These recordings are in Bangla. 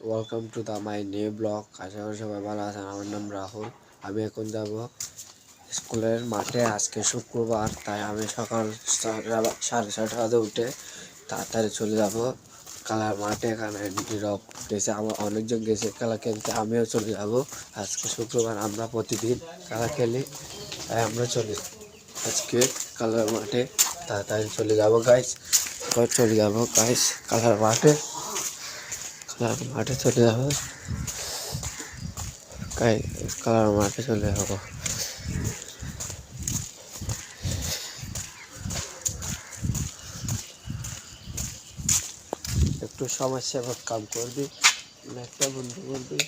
Welcome to the my new blog আশা করি সবাই ভালো আছেন। আমার নাম রাহুল। আমি এখন যাব স্কুলের মাঠে। আজকে শুক্রবার, তাই আমি সকাল সাড়ে ছটাতে উঠে তাড়াতাড়ি চলে যাব খেলার মাঠে। এখানে নীরব গেছে আমার অনেকজন গেছে খেলা খেলতে। আমিও চলে যাব। আজকে শুক্রবার আমরা প্রতিদিন খেলা খেলি, তাই আমরা চলে। আজকে খেলার মাঠে তাড়াতাড়ি চলে যাব গাইস চলে যাব গাইস খেলার মাঠে। মাঠে চলে যাব। কাই খেলার মাঠে চলে যাব। একটু সমস্যা কাম করবি, একটা বন্ধু করবি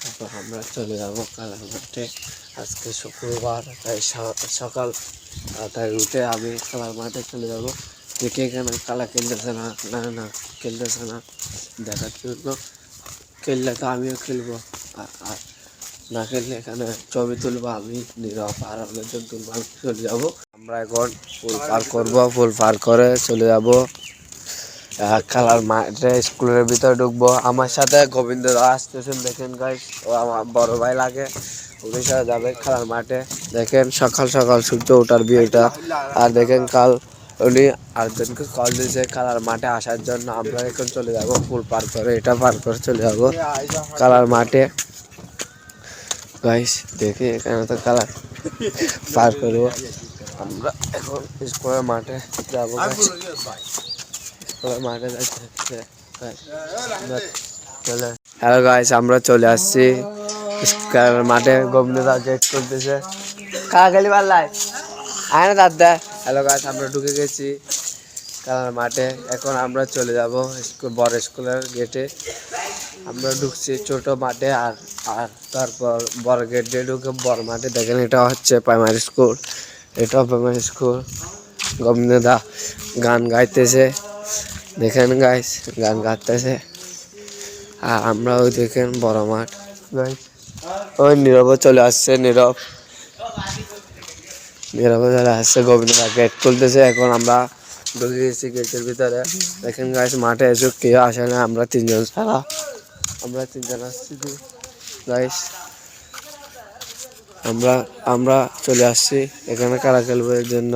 তারপর আমরা চলে যাব কালার মাঠে। আজকে শুক্রবার, তাই সকাল তাই উঠে আমি খেলার মাঠে চলে যাব। দেখে এখানে খেলা খেলতেছে না না না, খেলতেছে না দেখার জন্য খেললে তো আমিও খেলব। আর না খেললে এখানে ছবি তুলবো আমি, নীরব, আর তুলবো আমি চলে যাব। আমরা এখন ফুল পার করব ফুল পার করে চলে যাব। খেলার মাঠে, স্কুলের ভিতরে ঢুকবো। আমার সাথে গোবিন্দ আসতেছেন, দেখেন গাইস ও আমার বড় ভাই লাগে। ওদের সাথে যাবে খেলার মাঠে। দেখেন সকাল সকাল সূর্য ওঠার বিয়েটা আর দেখেন কাল উনি আরেকজনকে কল দিয়েছে কালার মাঠে আসার জন্য। আমরা এখন চলে যাব ফুল পার করে। এটা পার করে চলে যাব কালার মাঠে। গাইস দেখি এখানে তো কালার পার করব। আমরা এখন স্কুলের মাঠে যাব স্কুলের মাঠে চলে। হ্যালো গাইস আমরা চলে আসছি। মাঠে। গোবিন্দা গেট করতেছে কারা খেলি পাল্লাই আয় না দাদা। হ্যালো গাইস আমরা ঢুকে গেছি খেলার মাঠে। এখন আমরা চলে যাব স্কুল, বড় স্কুলের গেটে আমরা ঢুকছি ছোট মাঠে আর আর তারপর বড় গেট ঢুকে বড় মাঠে। দেখেন এটা হচ্ছে প্রাইমারি স্কুল এটাও প্রাইমারি স্কুল গোবিন্দদা গান গাইতেছে। দেখেন গাইস গান গাইতেছে। আর আমরাও দেখেন বড় মাঠ। গাইস ওই নীরব চলে আসছে, নীরব। নীরব চলে আসছে গোবিন্দদা গেট খুলতেছে। এখন আমরা ঢুকে গেছি গেটের ভিতরে। দেখেন গাইস মাঠে এসে কেউ আসে না, আমরা তিনজন ছাড়া। আমরা তিনজন আসছি গাইস আমরা আমরা চলে আসছি এখানে কারা খেলব এর জন্য?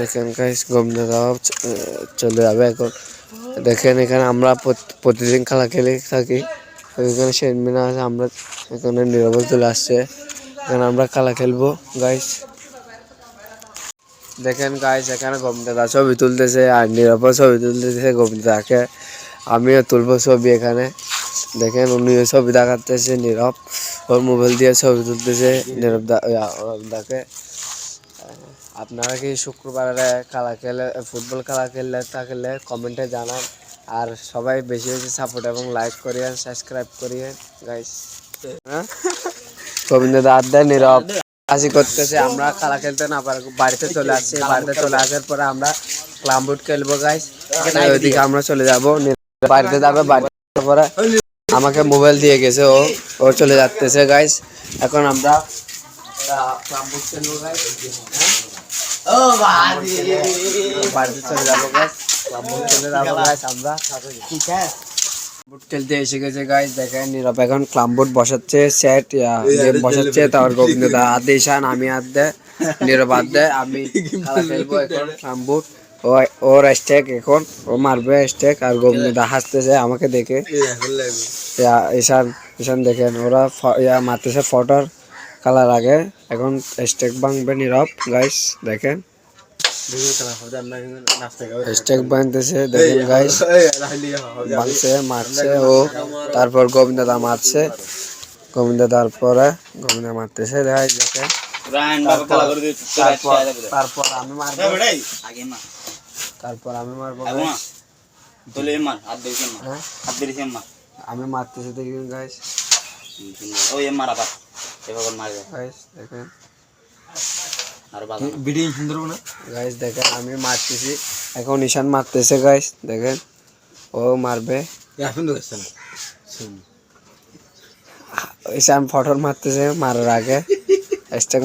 দেখেন গাইস গোবিন্দরাও চলে যাবে এখন। দেখেন এখানে আমরা প্রতিদিন খেলা খেলে থাকি। এখানে সেনমিনা আছে, আমরা এখানে নীরবে চলে আসছে। এখানে আমরা খেলা খেলব গাইস দেখেন গাইস এখানে গোবিন্দা ছবি তুলতেছে, আর নীরব ছবি তুলতেছে গোবিন্দাকে আমিও তুলবো ছবি এখানে। দেখেন, উনিও ছবি দেখাতেছে, নীরব। ওর মোবাইল দিয়ে ছবি তুলতেছে, নীরব দাকে। আপনারা কি শুক্রবারে খেলা খেলে, ফুটবল খেলা খেললে থাকলে কমেন্টে জানান। আর সবাই বেশি বেশি সাপোর্ট এবং লাইক করিয়েন সাবস্ক্রাইব করিয়েন গাইস হ্যাঁ? গোবিন্দ দা আড্ডা নীরব কাশি করতেছে। আমরা খেলা খেলতে না পারি বাড়িতে চলে আসছি। বাড়িতে চলে আসার পরে আমরা ক্লাম্বুট খেলব গাইস ওইদিকে আমরা চলে যাব। বাড়িতে যাবে বাড়িতে পরে আমাকে মোবাইল দিয়ে গেছে ও। ও চলে যাচ্ছে গাইস এখন আমরা ক্লাম্বুট খেলব গাইস বাড়িতে চলে যাব গাইস ক্লাম্বুট খেলে যাব গাইস আমরা। খেলতে এসে গেছে দেখেন নীরব এখন ক্লাম্বুট বসাচ্ছে সেট গেম বসাচ্ছে তারপর গোবিন্দ দা হাত দিয়ে ঈশান আমি হাত দেয় নীরব হাত দেয় আমি খেলব এখন ওর এখন ও মারবে আর গোবিন্দ দা হাসতেছে আমাকে দেখে। ইয়া, ঈশান ঈশান দেখেন ওরা ইয়া মারতেছে ফটোর কালার আগে এখন স্টেক ভাঙবে নীরব গাইস দেখেন। স্টেক ভাঙতেছে দেখেন গাইস ভাঙছে মারছে ও। তারপর গোবিন্দ দা মারছে। গোবিন্দ তারপরে গোবিন্দ মারতেছে দেখাই দেখেন। তারপর তারপর আমি মারবো। তারপর আমি মারবো guys। হ্যাঁ? আমি মারতেছি দেখেন গাইস গাইস দেখেন। গাইস দেখেন আমি মারতেছি। এখন ঈশান মারতেছে গাইস দেখেন। ও মারবে। ঈশান ফটর মারতেছে মারার আগে।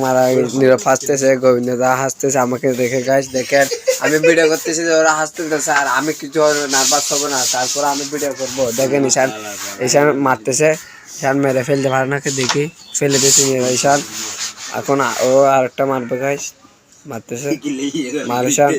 মারা নীরব হাসতেছে গোবিন্দ দা হাসতেছে আমাকে দেখে গাইস দেখেন। আমি ভিডিও করতেছি যে ওরা হাসতে দিতেছে আর আমি কিছু নার্ভাস হব না তারপর আমি ভিডিও করব। দেখেন ঈশান ঈশান মারতেছে। ঈশান মেরে ফেলতে পারে না দেখি। ফেলে দিয়েছে ঈশান। এখন ও ও আরেকটা মারবে গাইস মারতেছে। মার ঈশান